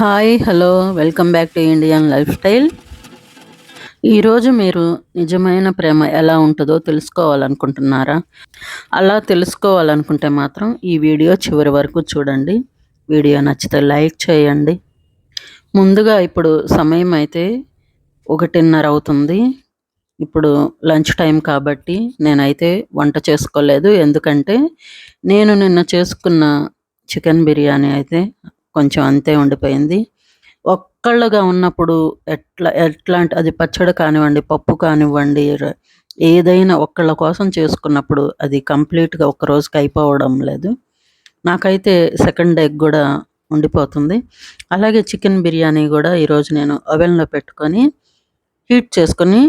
Hi hello welcome back to Indian life style ఈరోజు మీరు నిజమైన ప్రేమ ఎలా ఉంటుందో తెలుసుకోవాలనుకుంటున్నారా? అలా తెలుసుకోవాలనుకుంటే మాత్రం ఈ వీడియో చివరి వరకు చూడండి. వీడియో నచ్చితే లైక్ చేయండి. ముందుగా ఇప్పుడు సమయం అయితే ఒకటిన్నర అవుతుంది. ఇప్పుడు లంచ్ టైం కాబట్టి నేనైతే వంట చేసుకోలేదు. ఎందుకంటే నేను నిన్న చేసుకున్న చికెన్ బిర్యానీ అయితే కొంచెం అంతే ఉండిపోయింది. ఒక్కళ్ళుగా ఉన్నప్పుడు ఎట్లా ఎట్లాంటి అది పచ్చడి కానివ్వండి పప్పు కానివ్వండి ఏదైనా ఒక్కళ్ళ కోసం చేసుకున్నప్పుడు అది కంప్లీట్గా ఒక్క రోజుకి అయిపోవడం లేదు. నాకైతే సెకండ్ ఎగ్ కూడా ఉండిపోతుంది. అలాగే చికెన్ బిర్యానీ కూడా ఈరోజు నేను ఓవెన్లో పెట్టుకొని హీట్ చేసుకొని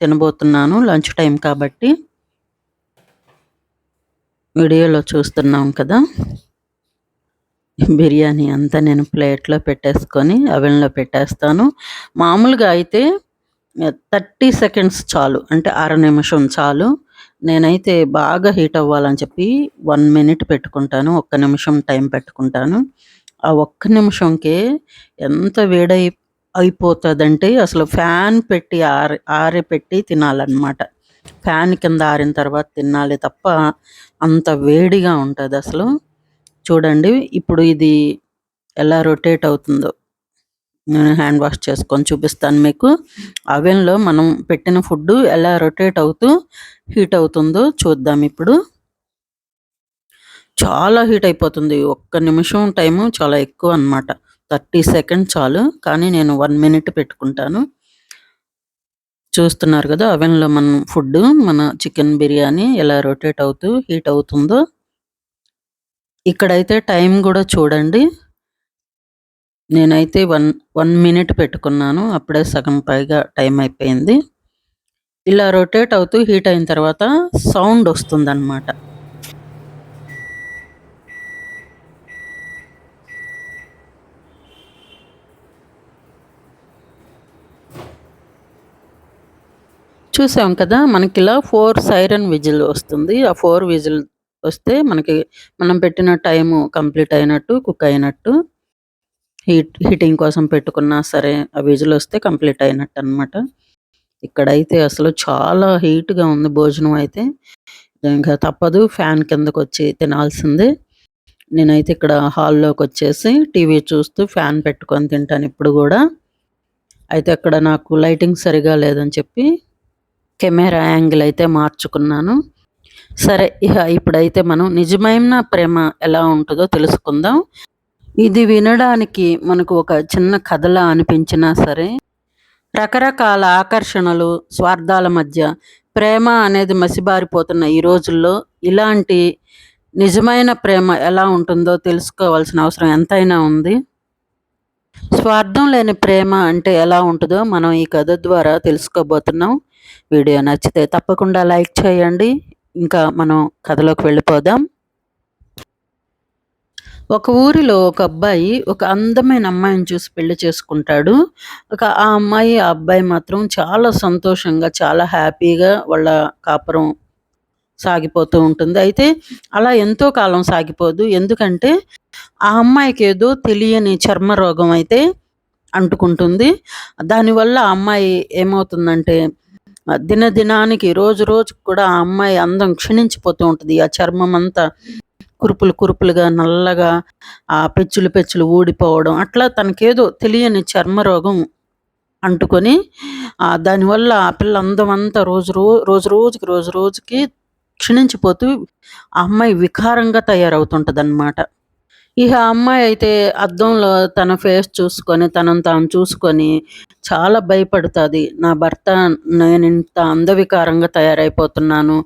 తినబోతున్నాను లంచ్ టైం కాబట్టి. వీడియోలో చూస్తున్నాం కదా. బిర్యానీ అంతా నేను ప్లేట్లో పెట్టేసుకొని అవెన్లో పెట్టేస్తాను. మామూలుగా అయితే థర్టీ సెకండ్స్ చాలు అంటే అర నిమిషం చాలు. నేనైతే బాగా హీట్ అవ్వాలని చెప్పి వన్ మినిట్ పెట్టుకుంటాను ఒక్క నిమిషం టైం పెట్టుకుంటాను. ఆ ఒక్క నిమిషంకే ఎంత వేడై అయిపోతుందంటే అసలు ఫ్యాన్ పెట్టి ఆరి ఆరి పెట్టి తినాలన్నమాట. ఫ్యాన్ కింద ఆరిన తర్వాత తినాలి తప్ప అంత వేడిగా ఉంటుంది అసలు చూడండి ఇప్పుడు ఇది ఎలా రొటేట్ అవుతుందో. నేను హ్యాండ్ వాష్ చేసుకొని చూపిస్తాను మీకు. అవెన్లో మనం పెట్టిన ఫుడ్ ఎలా రొటేట్ అవుతూ హీట్ అవుతుందో చూద్దాం ఇప్పుడు. చాలా హీట్ అయిపోతుంది. ఒక్క నిమిషం టైము చాలా ఎక్కువ అనమాట థర్టీ సెకండ్ చాలు కానీ నేను వన్ మినిట్ పెట్టుకుంటాను. చూస్తున్నారు కదా అవెన్లో మనం ఫుడ్ మన చికెన్ బిర్యానీ ఎలా రొటేట్ అవుతూ హీట్ అవుతుందో. ఇక్కడైతే టైం కూడా చూడండి. నేనైతే వన్ వన్ మినిట్ పెట్టుకున్నాను. అప్పుడే సగం పైగా టైం అయిపోయింది. ఇలా రొటేట్ అవుతూ హీట్ అయిన తర్వాత సౌండ్ వస్తుందన్నమాట. చూసాం కదా మనకి ఇలా ఫోర్ సైరన్ విజిల్ వస్తుంది. ఆ ఫోర్ విజిల్ వస్తే మనకి మనం పెట్టిన టైము కంప్లీట్ అయినట్టు కుక్ అయినట్టు హీట్ హీటింగ్ కోసం పెట్టుకున్నా సరే ఆ విజులు వస్తే కంప్లీట్ అయినట్టు అనమాట ఇక్కడైతే అసలు చాలా హీట్గా ఉంది భోజనం అయితే. ఇంకా తప్పదు ఫ్యాన్ కిందకు వచ్చి తినాల్సిందే. నేనైతే ఇక్కడ హాల్లోకి వచ్చేసి టీవీ చూస్తూ ఫ్యాన్ పెట్టుకొని తింటాను ఇప్పుడు కూడా. అయితే అక్కడ నాకు లైటింగ్ సరిగా లేదని చెప్పి కెమెరా యాంగిల్ అయితే మార్చుకున్నాను. సరే ఇక ఇప్పుడైతే మనం నిజమైన ప్రేమ ఎలా ఉంటుందో తెలుసుకుందాం. ఇది వినడానికి మనకు ఒక చిన్న కథలా అనిపించినా సరే రకరకాల ఆకర్షణలు స్వార్థాల మధ్య ప్రేమ అనేది మసిబారిపోతున్న ఈ రోజుల్లో ఇలాంటి నిజమైన ప్రేమ ఎలా ఉంటుందో తెలుసుకోవాల్సిన అవసరం ఎంతైనా ఉంది. స్వార్థం లేని ప్రేమ అంటే ఎలా ఉంటుందో మనం ఈ కథ ద్వారా తెలుసుకోబోతున్నాం. వీడియో నచ్చితే తప్పకుండా లైక్ చేయండి. ఇంకా మనం కథలోకి వెళ్ళిపోదాం. ఒక ఊరిలో ఒక అబ్బాయి ఒక అందమైన అమ్మాయిని చూసి పెళ్ళి చేసుకుంటాడు. ఒక ఆ అమ్మాయి ఆ అబ్బాయి మాత్రం చాలా సంతోషంగా చాలా హ్యాపీగా వాళ్ళ కాపురం సాగిపోతూ ఉంటుంది. అయితే అలా ఎంతో కాలం సాగిపోదు. ఎందుకంటే ఆ అమ్మాయికి ఏదో తెలియని చర్మ రోగం అయితే అంటుకుంటుంది. దానివల్ల ఆ అమ్మాయి ఏమవుతుందంటే దినదినానికి రోజు రోజుకు కూడా ఆ అమ్మాయి అందం క్షీణించిపోతూ ఉంటుంది. ఆ చర్మం అంతా కురుపులు కురుపులుగా నల్లగా ఆ పెచ్చులు పెచ్చులు ఊడిపోవడం అట్లా తనకేదో తెలియని చర్మ రోగం అంటుకొని దానివల్ల ఆ పిల్ల అందం అంతా రోజు రోజు రోజు రోజుకి రోజు రోజుకి క్షీణించిపోతూ ఆ అమ్మాయి వికారంగా తయారవుతుంటుంది ఇక అమ్మాయి అయితే అద్దంలో తన ఫేస్ చూసుకొని తనను తాను చూసుకొని చాలా భయపడుతుంది. నా భర్త నేను ఇంత అందవికారంగా తయారైపోతున్నాను.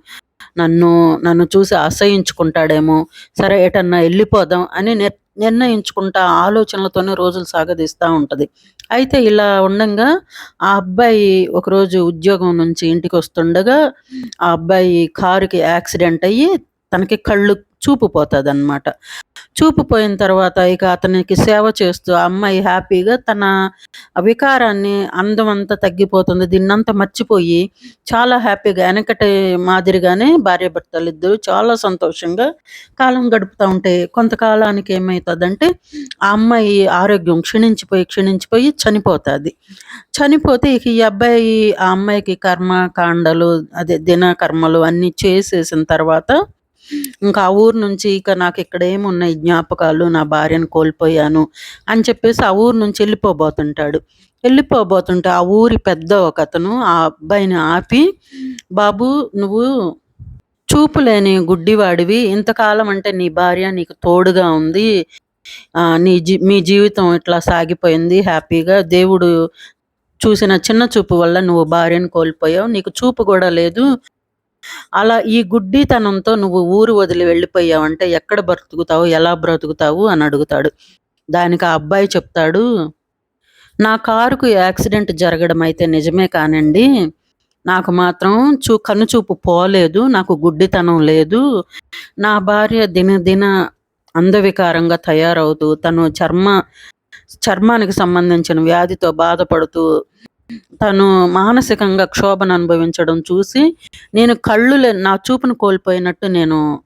నన్ను నన్ను చూసి అసహించుకుంటాడేమో. సరే ఎటన్నా వెళ్ళిపోదాం అని నిర్ణయించుకుంటా ఆలోచనలతోనే రోజులు సాగదీస్తూ ఉంటుంది. అయితే ఇలా ఉండగా ఆ అబ్బాయి ఒకరోజు ఉద్యోగం నుంచి ఇంటికి వస్తుండగా ఆ అబ్బాయి కారుకి యాక్సిడెంట్ అయ్యి తనకి కళ్ళు చూపు పోతుంది అనమాట చూపు పోయిన తర్వాత ఇక అతనికి సేవ చేస్తూ ఆ అమ్మాయి హ్యాపీగా తన వికారాన్ని అందం అంతా తగ్గిపోతుంది. దీన్నంతా మర్చిపోయి చాలా హ్యాపీగా వెనకటి మాదిరిగానే భార్యాభర్తలు ఇద్దరు చాలా సంతోషంగా కాలం గడుపుతూ ఉంటాయి కొంతకాలానికి ఏమవుతుందంటే ఆ అమ్మాయి ఆరోగ్యం క్షీణించిపోయి క్షీణించిపోయి చనిపోతుంది. చనిపోతే ఇక ఈ అబ్బాయి ఆ అమ్మాయికి కర్మ కాండలు అదే దిన కర్మలు అన్నీ చేసేసిన తర్వాత ఇంకా ఆ ఊరు నుంచి ఇక నాకు ఇక్కడ ఏమున్నాయి జ్ఞాపకాలు నా భార్యను కోల్పోయాను అని చెప్పేసి ఆ ఊరు నుంచి వెళ్ళిపోబోతుంటాడు. వెళ్ళిపోబోతుంటే ఆ ఊరి పెద్ద ఒక అతను ఆ అబ్బాయిని ఆపి బాబు నువ్వు చూపు లేని గుడ్డివాడివి. ఇంతకాలం అంటే నీ భార్య నీకు తోడుగా ఉంది. ఆ, నీ జీ మీ జీవితం ఇట్లా సాగిపోయింది. హ్యాపీగా దేవుడు చూసిన చిన్న చూపు వల్ల నువ్వు భార్యను కోల్పోయావు. నీకు చూపు కూడా లేదు. అలా ఈ గుడ్డితనంతో నువ్వు ఊరు వదిలి వెళ్ళిపోయావంటే ఎక్కడ బ్రతుకుతావు ఎలా బ్రతుకుతావు అని అడుగుతాడు. దానికి ఆ అబ్బాయి చెప్తాడు నా కారుకు యాక్సిడెంట్ జరగడం అయితే నిజమే కానండి. నాకు మాత్రం చూ కనుచూపు పోలేదు నాకు గుడ్డితనం లేదు. నా భార్య దినదిన అందవికారంగా తయారవుతూ తను చర్మ చర్మానికి సంబంధించిన వ్యాధితో బాధపడుతూ తను మానసికంగా క్షోభను అనుభవించడం చూసి నేను కళ్ళు లే- నా చూపును కోల్పోయినట్టు నేను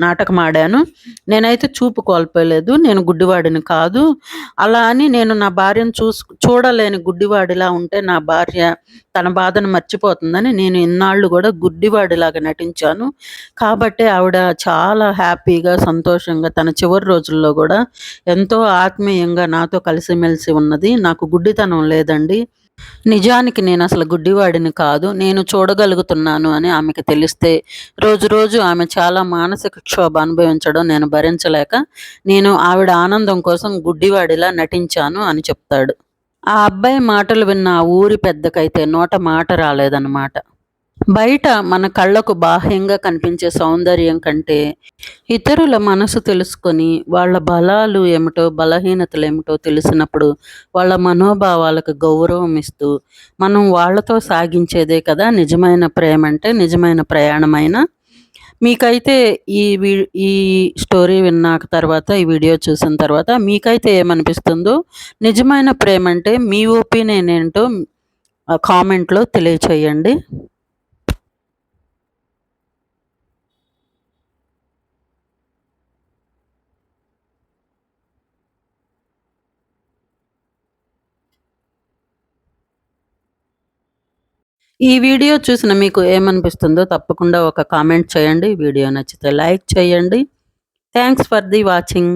నాటకం ఆడాను నేనైతే చూపు కోల్పోలేదు. నేను గుడ్డివాడిని కాదు. అలా అని నేను నా భార్యను చూసు చూడలేని గుడ్డివాడిలా ఉంటే నా భార్య తన బాధను మర్చిపోతుందని నేను ఇన్నాళ్ళు కూడా గుడ్డివాడిలాగా నటించాను. కాబట్టి ఆవిడ చాలా హ్యాపీగా సంతోషంగా తన చివరి రోజుల్లో కూడా ఎంతో ఆత్మీయంగా నాతో కలిసిమెలిసి ఉన్నది. నాకు గుడ్డితనం లేదండి. నిజానికి నేను అసలు గుడ్డివాడిని కాదు నేను చూడగలుగుతున్నాను అని ఆమెకు తెలిస్తే రోజు రోజు ఆమె చాలా మానసిక క్షోభ అనుభవించడం నేను భరించలేక నేను ఆవిడ ఆనందం కోసం గుడ్డివాడిలా నటించాను అని చెప్తాడు. ఆ అబ్బాయి మాటలు విన్న ఆ ఊరి పెద్దకైతే నోట మాట రాలేదన్నమాట. బయట మన కళ్ళకు బాహ్యంగా కనిపించే సౌందర్యం కంటే ఇతరుల మనసు తెలుసుకొని వాళ్ళ బలాలు ఏమిటో బలహీనతలు ఏమిటో తెలిసినప్పుడు వాళ్ళ మనోభావాలకు గౌరవం ఇస్తూ మనం వాళ్ళతో సాగించేదే కదా నిజమైన ప్రేమ అంటే నిజమైన ప్రయాణమైన. మీకైతే ఈ వీ ఈ స్టోరీ విన్నాక తర్వాత ఈ వీడియో చూసిన తర్వాత మీకైతే ఏమనిపిస్తుందో నిజమైన ప్రేమ అంటే మీ ఒపీనియన్ ఏంటో కామెంట్లో తెలియచేయండి. ఈ వీడియో చూసిన మీకు ఏమనిపిస్తుందో తప్పకుండా ఒక కామెంట్ చేయండి. వీడియో నచ్చితే లైక్ చేయండి. Thanks for the watching